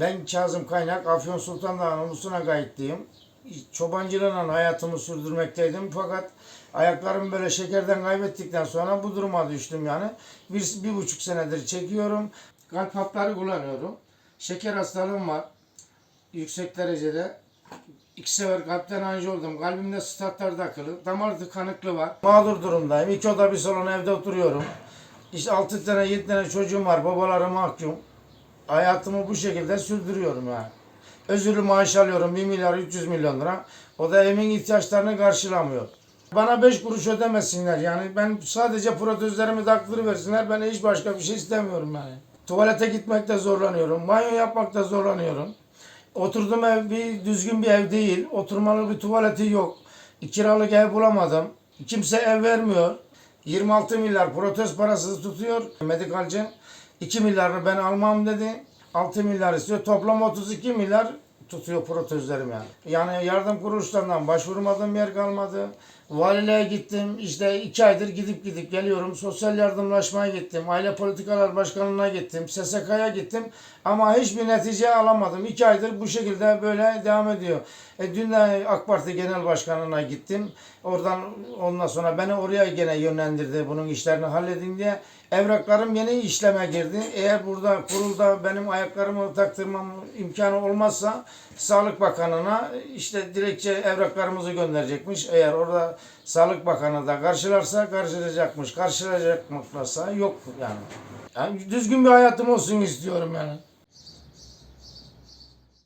Ben Kazım Kaynak, Afyon Sultan Dağı'nın Ulusuna kayıtlıyım. Çobancılığıyla hayatımı sürdürmekteydim fakat ayaklarımı böyle şekerden kaybettikten sonra bu duruma düştüm yani. Bir, bir buçuk senedir çekiyorum. Kalp hapları kullanıyorum. Şeker hastalığım var. Yüksek derecede. İki sefer kalpten anji oldum. Kalbimde statlar takılı. Damar tıkanıklığı var. Mağdur durumdayım. İki oda bir salon evde oturuyorum. İşte altı tane yedi tane çocuğum var. Babaları mahkum. Hayatımı bu şekilde sürdürüyorum yani. Özürlü maaş alıyorum 1 milyar 300 milyon lira. O da evimin ihtiyaçlarını karşılamıyor. Bana 5 kuruş ödemesinler yani ben sadece protezlerimi taktırıversinler ben hiç başka bir şey istemiyorum yani. Tuvalete gitmekte zorlanıyorum, banyo yapmakta zorlanıyorum. Oturduğum ev bir düzgün bir ev değil, oturmalı bir tuvaleti yok. Kiralık ev bulamadım. Kimse ev vermiyor. 26 milyar protez parası tutuyor medikalci. 2 milyarını ben almam dedi. 6 milyar istiyor. Toplam 32 milyar tutuyor protezlerim yani. Yani yardım kuruluşlarından başvurmadığım yer kalmadı. Valiliğe gittim. İşte iki aydır gidip gidip geliyorum. Sosyal yardımlaşmaya gittim. Aile Politikalar Başkanlığı'na gittim. SSK'ya gittim. Ama hiçbir netice alamadım. İki aydır bu şekilde böyle devam ediyor. E, dün de AK Parti Genel Başkanı'na gittim. Oradan ondan sonra beni oraya gene yönlendirdi bunun işlerini halledin diye. Evraklarım yeni işleme girdi. Eğer burada kurulda benim ayaklarımı taktırmam imkanı olmazsa Sağlık Bakanı'na işte dilekçe evraklarımızı gönderecekmiş. Eğer orada Sağlık Bakanı da karşılarsa karşılayacakmış. Karşılayacakmazsa yok yani. yani. Düzgün bir hayatım olsun istiyorum yani.